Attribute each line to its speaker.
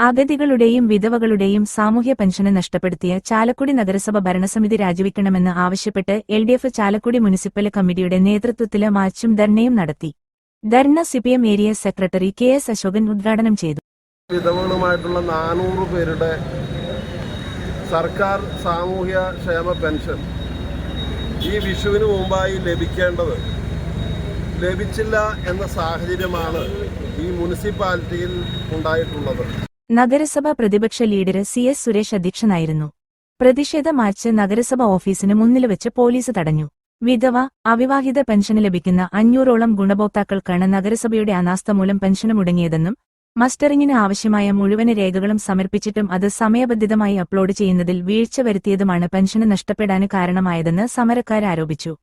Speaker 1: അഗതികളുടെയും വിധവകളുടെയും സാമൂഹ്യ പെൻഷന് നഷ്ടപ്പെടുത്തിയ ചാലക്കുടി നഗരസഭ ഭരണസമിതി രാജിവെക്കണമെന്ന് ആവശ്യപ്പെട്ട് L D F Chalakudy municipal കമ്മിറ്റിയുടെ നേതൃത്വത്തിൽ മാർച്ചും ധർണയും നടത്തി. ധർണ CPM area secretary K S Ashokan ഉദ്ഘാടനം ചെയ്തു.
Speaker 2: വിധവകളുമായിട്ടുള്ള നാനൂറ് പേരുടെ സർക്കാർ സാമൂഹ്യ ക്ഷേമ പെൻഷൻ ഈ വിഷുവിന് മുമ്പായി ലഭിക്കേണ്ടത് ലഭിച്ചില്ല എന്ന സാഹചര്യമാണ് ഈ മുനിസിപ്പാലിറ്റിയിൽ ഉണ്ടായിട്ടുള്ളത്.
Speaker 1: നഗരസഭാ പ്രതിപക്ഷ ലീഡർ സി എസ് സുരേഷ് അധ്യക്ഷനായിരുന്നു. പ്രതിഷേധ മാർച്ച് നഗരസഭ ഓഫീസിന് മുന്നിൽ വെച്ച് പോലീസ് തടഞ്ഞു. വിധവ അവിവാഹിത പെൻഷന് ലഭിക്കുന്ന അഞ്ഞൂറോളം ഗുണഭോക്താക്കൾക്കാണ് നഗരസഭയുടെ അനാസ്ഥ മൂലം പെൻഷന് മുടങ്ങിയതെന്നും മസ്റ്ററിങ്ങിന് ആവശ്യമായ മുഴുവൻ രേഖകളും സമർപ്പിച്ചിട്ടും അത് സമയബന്ധിതമായി അപ്ലോഡ് ചെയ്യുന്നതിൽ വീഴ്ച വരുത്തിയതുമാണ് പെൻഷന് നഷ്ടപ്പെടാന് കാരണമായതെന്ന് സമരക്കാർ ആരോപിച്ചു.